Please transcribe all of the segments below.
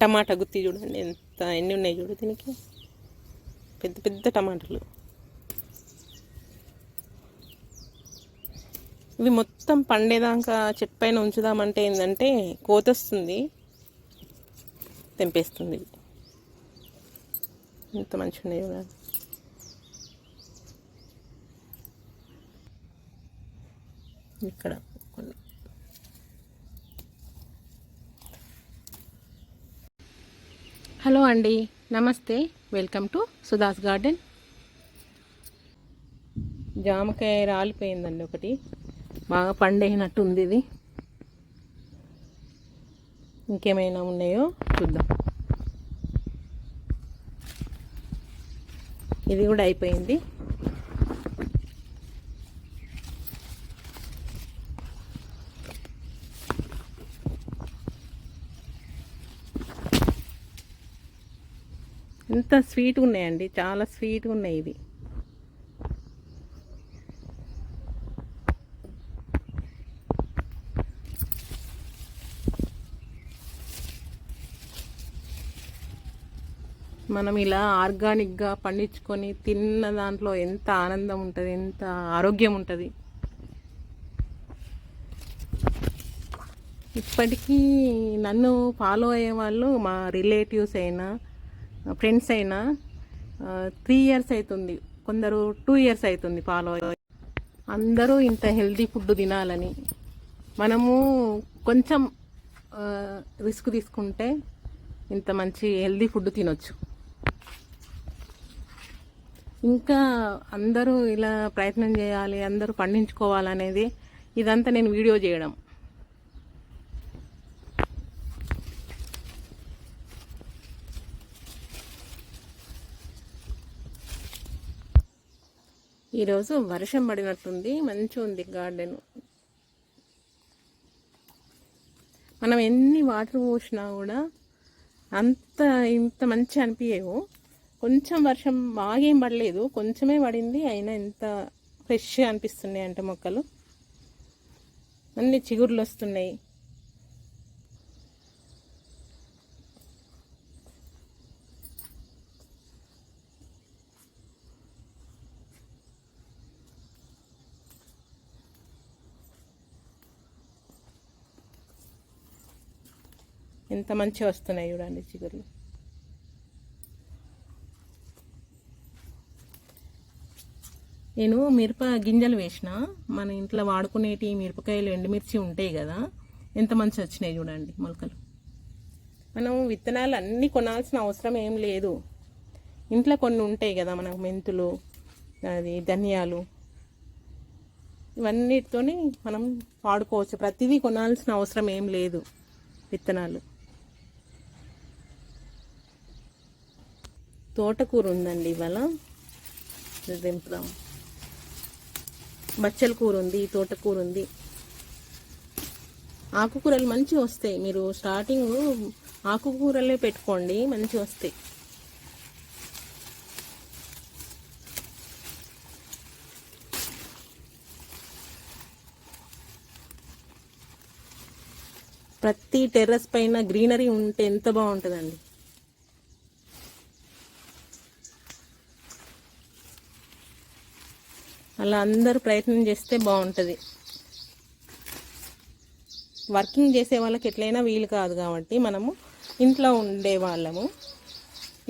టమాటా గుత్తి చూడండి ఎంత ఎన్ని ఉన్నాయి చూడు దీనికి? పెద్ద పెద్ద టమాటాలు. ఇవి మొత్తం పండేదాకా చెట్టు పైన ఉంచుదామంటే ఏంటంటే కోతొస్తుంది తెంపేస్తుంది ఇవి. ఎంత మంచిగా ఉన్నాయి చూడండి. ఇక్కడ కొన్ని హలో అండి నమస్తే. Welcome to Sudha's garden. జామకాయ రాలిపోయిందండి ఒకటి. బాగా పండేసినట్టు ఉంది ఇది. ఇంకేమైనా ఉన్నాయో చూద్దాం. ఇది కూడా అయిపోయింది. ఎంత స్వీట్గా ఉన్నాయండి చాలా స్వీట్గా ఉన్నాయి ఇవి. మనం ఇలా ఆర్గానిక్గా పండించుకొని తిన్న దాంట్లో ఎంత ఆనందం ఉంటుంది ఎంత ఆరోగ్యం ఉంటుంది. ఇప్పటికీ నన్ను ఫాలో అయ్యే వాళ్ళు మా రిలేటివ్స్ అయినా ఫ్రెండ్స్ అయినా త్రీ ఇయర్స్ అవుతుంది కొందరు టూ ఇయర్స్ అవుతుంది ఫాలో అందరూ ఇంత హెల్దీ ఫుడ్ తినాలని. మనము కొంచెం రిస్క్ తీసుకుంటే ఇంత మంచి హెల్దీ ఫుడ్ తినొచ్చు. ఇంకా అందరూ ఇలా ప్రయత్నం చేయాలి అందరూ పండించుకోవాలనేది ఇదంతా నేను వీడియో చేయడం. ఈరోజు వర్షం పడినట్టుంది. మంచిగా ఉంది గార్డెన్. మనం ఎన్ని వాటర్ పోసినా కూడా అంత ఇంత మంచి అనిపించేవు కొంచెం వర్షం బాగేం పడలేదు. కొంచెమే పడింది. అయినా ఎంత ఫ్రెష్గా అనిపిస్తున్నాయి అంటే మొక్కలు. అన్ని చిగుర్లు వస్తున్నాయి. ఎంత మంచిగా వస్తున్నాయి చూడండి చిగుర్లు. నేను మిరప గింజలు వేసిన మన ఇంట్లో వాడుకునేటి మిరపకాయలు ఎండుమిర్చి ఉంటాయి కదా ఎంత మంచి వచ్చినాయి చూడండి మొలకలు. మనం విత్తనాలు అన్నీ కొనాల్సిన అవసరం ఏం లేదు. ఇంట్లో కొన్ని ఉంటాయి కదా మనకు మెంతులు అది ధనియాలు ఇవన్నిటితోని మనం వాడుకోవచ్చు. ప్రతిదీ కొనాల్సిన అవసరం ఏం లేదు విత్తనాలు. తోటకూర ఉందండి ఇవాళ. ఇది దింపుదాం బచ్చల కూర ఉంది తోటకూర ఉంది ఆకుకూరలు మంచిగా వస్తాయి. మీరు స్టార్టింగ్ ఆకుకూరలే పెట్టుకోండి మంచిగా వస్తాయి. ప్రతి టెర్రస్ పైన గ్రీనరీ ఉంటే ఎంత బాగుంటుందండి. అలా అందరూ ప్రయత్నం చేస్తే బాగుంటుంది. వర్కింగ్ చేసే వాళ్ళకి ఎట్లయినా వీలు కాదు కాబట్టి మనము ఇంట్లో ఉండే వాళ్ళము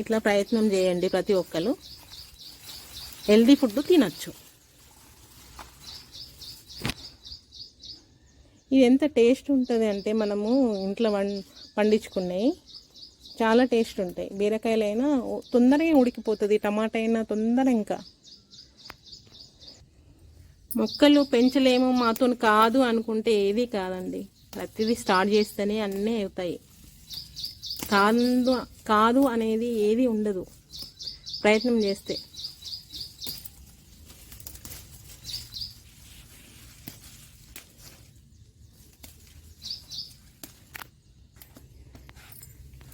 ఇట్లా ప్రయత్నం చేయండి ప్రతి ఒక్కరు. హెల్దీ ఫుడ్ తినచ్చు. ఇది ఎంత టేస్ట్ ఉంటుంది అంటే మనము ఇంట్లో వం పండించుకున్నాయి చాలా టేస్ట్ ఉంటాయి. బీరకాయలైనా తొందరగా ఉడికిపోతుంది టమాటా అయినా తొందర ఇంకా. మొక్కలు పెంచలేము మాతో కాదు అనుకుంటే ఏది కాదండి. ప్రతిదీ స్టార్ట్ చేస్తేనే అన్నీ అవుతాయి. కాదు కాదు అనేది ఏది ఉండదు. ప్రయత్నం చేస్తే.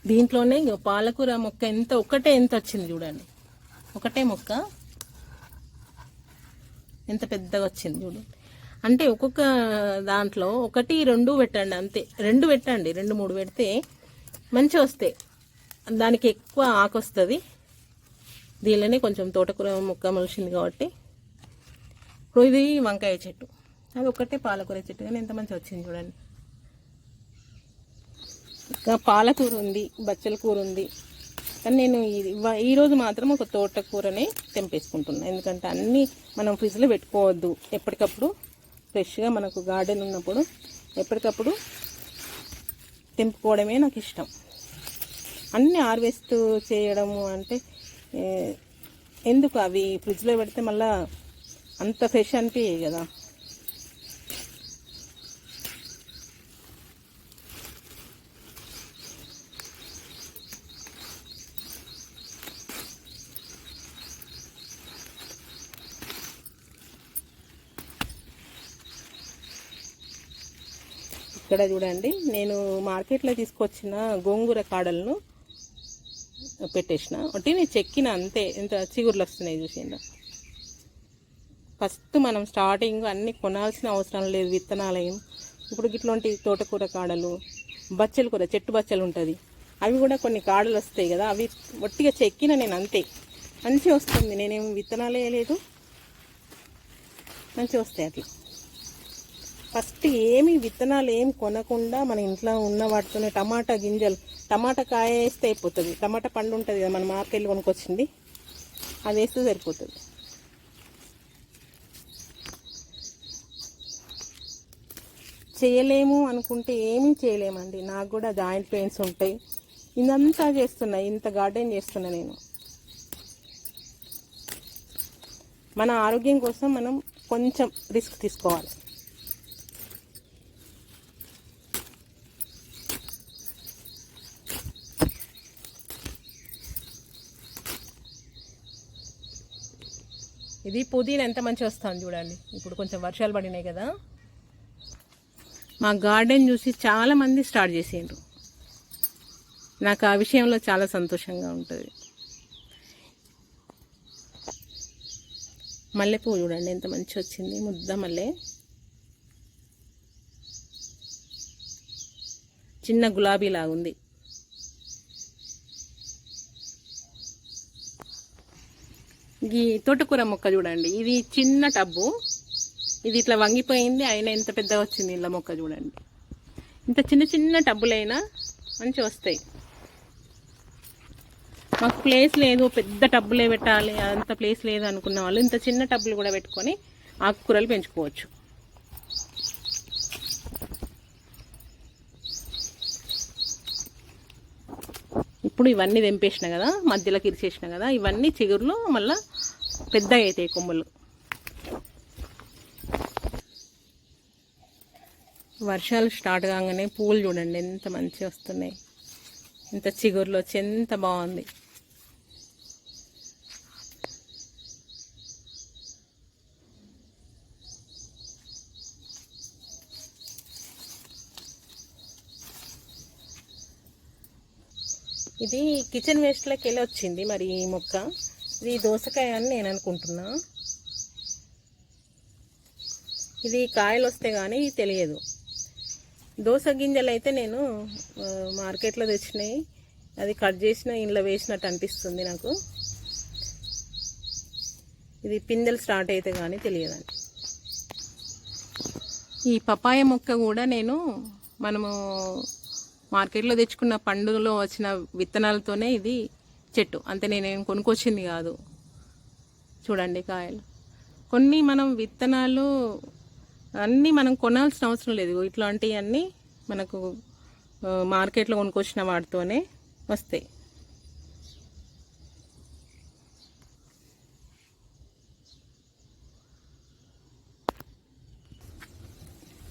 దీంట్లోనే పాలకూర మొక్క ఎంత ఒకటే ఎంత వచ్చింది చూడండి. ఒకటే మొక్క. ఎంత పెద్దగా వచ్చింది చూడు. అంటే ఒక్కొక్క దాంట్లో ఒకటి రెండు పెట్టండి అంతే. రెండు పెట్టండి రెండు మూడు పెడితే మంచిగా వస్తాయి. దానికి ఎక్కువ ఆకు వస్తుంది. దీనిలోనే కొంచెం తోటకూర మొక్క మొలిచింది కాబట్టి. ఇప్పుడు ఇది వంకాయ చెట్టు. అది ఒక్కటే పాలకూర చెట్టు కానీ ఎంత మంచిగా వచ్చింది చూడండి. ఇంకా పాలకూర ఉంది బచ్చల కూర ఉంది. కానీ నేను ఈరోజు మాత్రం ఒక తోటకూరనే తెంపేసుకుంటున్నాను ఎందుకంటే అన్నీ మనం ఫ్రిడ్జ్లో పెట్టుకోవద్దు. ఎప్పటికప్పుడు ఫ్రెష్గా మనకు గార్డెన్ ఉన్నప్పుడు ఎప్పటికప్పుడు తెంపుకోవడమే నాకు ఇష్టం. అన్నీ హార్వెస్ట్ చేయడము అంటే ఎందుకు అవి ఫ్రిడ్జ్లో పెడితే మళ్ళీ అంత ఫ్రెష్ అనిపించాయి కదా? ఇక్కడ చూడండి నేను మార్కెట్లో తీసుకొచ్చిన గోంగూర కాడలను పెట్టేసిన. ఒకటి నేను చెక్కిన అంతే ఎంత చిగుర్లు వస్తున్నాయి చూసిందా ఫస్ట్ మనం స్టార్టింగ్ అన్ని కొనాల్సిన అవసరం లేదు విత్తనాలు ఏం ఇప్పుడు ఇట్లాంటి తోటకూర కాడలు బచ్చలు కూర చెట్టు బచ్చలు ఉంటుంది. అవి కూడా కొన్ని కాడలు వస్తాయి కదా అవి ఒట్టిగా చెక్కిన నేను అంతే. మంచిగా వస్తుంది నేనేం విత్తనాలు వేయలేదు. మంచిగా వస్తాయి అట్లా. ఫస్ట్ ఏమి విత్తనాలు ఏం కొనకుండా మన ఇంట్లో ఉన్న వాటితోనే టమాటా గింజలు టమాటా కాయ వేస్తే అయిపోతుంది. టమాటా పండు ఉంటుంది కదా మనం మార్కెట్లో కొనుక్కొచ్చింది. అది వేస్తే సరిపోతుంది. చేయలేము అనుకుంటే ఏమీ చేయలేమండి. నాకు కూడా జాయింట్ పెయిన్స్ ఉంటాయి. ఇదంతా చేస్తున్నా ఇంత గార్డెన్ చేస్తున్నా నేను. మన ఆరోగ్యం కోసం మనం కొంచెం రిస్క్ తీసుకోవాలి. ఇది పుదీనా ఎంత మంచిగా వస్తుంది చూడండి. ఇప్పుడు కొంచెం వర్షాలు పడినాయి కదా. మా గార్డెన్ చూసి చాలామంది స్టార్ట్ చేసిండ్రు. నాకు ఆ విషయంలో చాలా సంతోషంగా ఉంటుంది. మల్లెపూ చూడండి ఎంత మంచి వచ్చింది. ముద్ద మల్లె. చిన్న గులాబీ లాగుంది. ఈ తోటకూర మొక్క చూడండి. ఇది చిన్న టబ్బు. ఇది ఇట్లా వంగిపోయింది అయినా ఎంత పెద్దగా వచ్చింది ఇళ్ళ మొక్క చూడండి. ఇంత చిన్న చిన్న టబ్బులైనా మంచిగా వస్తాయి. మాకు ప్లేస్ లేదు పెద్ద టబ్బులే పెట్టాలి అంత ప్లేస్ లేదు అనుకున్న వాళ్ళు ఇంత చిన్న టబ్బులు కూడా పెట్టుకొని ఆకుకూరలు పెంచుకోవచ్చు. ఇప్పుడు ఇవన్నీ తెంపేసిన కదా మధ్యలోకి ఇరిచేసిన కదా ఇవన్నీ చిగురులు మళ్ళీ పెద్ద అవుతాయి కొమ్ములు. వర్షాలు స్టార్ట్ కాగానే పూలు చూడండి ఎంత మంచిగా వస్తున్నాయి. ఎంత చిగురులు వచ్చి ఎంత బాగుంది. ఇది కిచెన్ వేస్ట్లోకి వెళ్ళి వచ్చింది మరి ఈ మొక్క? ఇది దోసకాయ అని నేను అనుకుంటున్నా. ఇది కాయలు వస్తే కానీ తెలియదు. దోస గింజలు అయితే నేను మార్కెట్లో తెచ్చినాయి. అది కట్ చేసిన ఇంట్లో వేసినట్టు అనిపిస్తుంది నాకు. ఇది పిందెలు స్టార్ట్ అయితే కానీ తెలియదండి. ఈ పపాయ మొక్క కూడా నేను మనము మార్కెట్లో తెచ్చుకున్న పండుగలో వచ్చిన విత్తనాలతోనే ఇది చెట్టు. అంతే నేనేం కొనుక్కొచ్చింది కాదు. చూడండి కాయలు. కొన్ని మనం విత్తనాలు అన్నీ మనం కొనాల్సిన అవసరం లేదు. ఇట్లాంటివన్నీ మనకు మార్కెట్లో కొనుక్కొచ్చిన వాటితోనే వస్తాయి.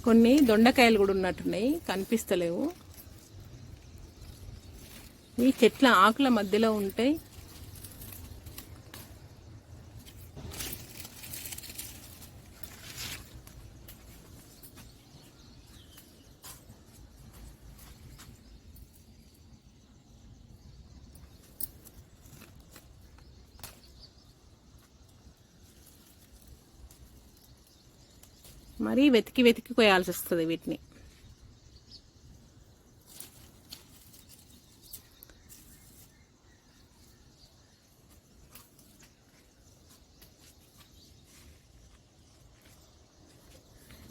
కొన్ని దొండకాయలు కూడా ఉన్నట్టున్నాయి. కనిపిస్తలేవు. ఈ చెట్ల ఆకుల మధ్యలో ఉంటాయి మరీ వెతికి వెతికి కోయాల్సి వస్తుంది వీటిని.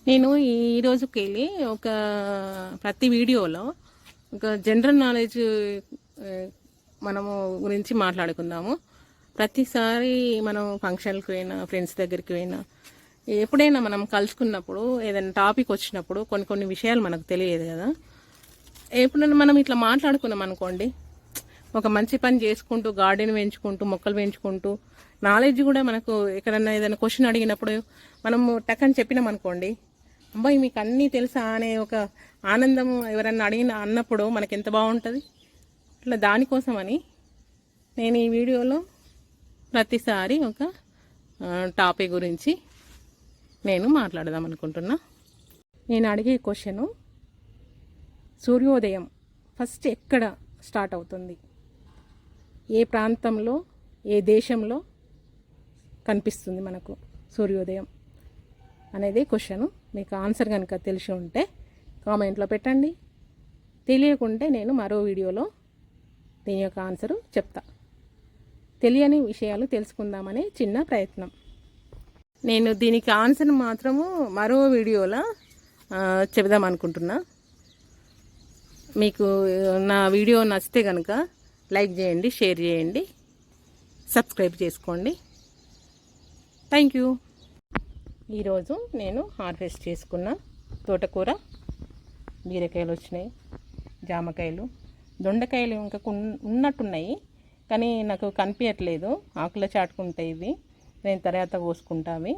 నేను ఈ రోజుకి వెళ్ళి ఒక ప్రతి వీడియోలో ఒక జనరల్ నాలెడ్జ్ మనము గురించి మాట్లాడుకుందాము. ప్రతిసారి మనం ఫంక్షన్కి పోయినా ఫ్రెండ్స్ దగ్గరికి పోయినా ఎప్పుడైనా మనం కలుసుకున్నప్పుడు ఏదైనా టాపిక్ వచ్చినప్పుడు కొన్ని కొన్ని విషయాలు మనకు తెలియదు కదా. ఎప్పుడైనా మనం ఇట్లా మాట్లాడుకున్నాం అనుకోండి ఒక మంచి పని చేసుకుంటూ గార్డెన్ పెంచుకుంటూ మొక్కలు పెంచుకుంటూ నాలెడ్జ్ కూడా మనకు ఎక్కడన్నా ఏదైనా క్వశ్చన్ అడిగినప్పుడు మనము టక్ అని చెప్పినాం అనుకోండి అబ్బాయి మీకు అన్నీ తెలుసా అనే ఒక ఆనందం ఎవరన్నా అడిగిన అన్నప్పుడు మనకి ఎంత బాగుంటుంది? అట్లా దానికోసమని నేను ఈ వీడియోలో ప్రతిసారి ఒక టాపిక్ గురించి నేను మాట్లాడదాం అనుకుంటున్నా. నేను అడిగే క్వశ్చను సూర్యోదయం ఫస్ట్ ఎక్కడ స్టార్ట్ అవుతుంది? ఏ ప్రాంతంలో ఏ దేశంలో కనిపిస్తుంది మనకు సూర్యోదయం? అనేది క్వశ్చన్. మీకు ఆన్సర్ కనుక తెలిసి ఉంటే కామెంట్లో పెట్టండి. తెలియకుంటే నేను మరో వీడియోలో దీని యొక్క ఆన్సరు చెప్తా. తెలియని విషయాలు తెలుసుకుందామనే చిన్న ప్రయత్నం. నేను దీనికి ఆన్సర్ మాత్రము మరో వీడియోలో చెబుదాం అనుకుంటున్నా. మీకు నా వీడియో నచ్చితే కనుక లైక్ చేయండి షేర్ చేయండి సబ్స్క్రైబ్ చేసుకోండి. Thank you. ఈరోజు నేను హార్వెస్ట్ చేసుకున్న తోటకూర బీరకాయలు వచ్చినాయి జామకాయలు. దొండకాయలు ఇంకా ఉన్నట్టున్నాయి కానీ నాకు కనిపించట్లేదు ఆకుల చాటుకుంటాయి ఇవి. నేను తర్వాత కోసుకుంటావి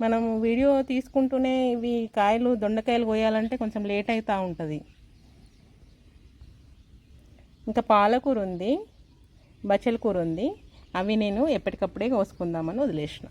మనం వీడియో తీసుకుంటూనే ఇవి కాయలు దొండకాయలు కోయాలంటే కొంచెం లేట్ అవుతూ ఉంటుంది. ఇంకా పాలకూర ఉంది బచ్చల కూర ఉంది. అవి నేను ఎప్పటికప్పుడే కోసుకుందామని వదిలేసిన.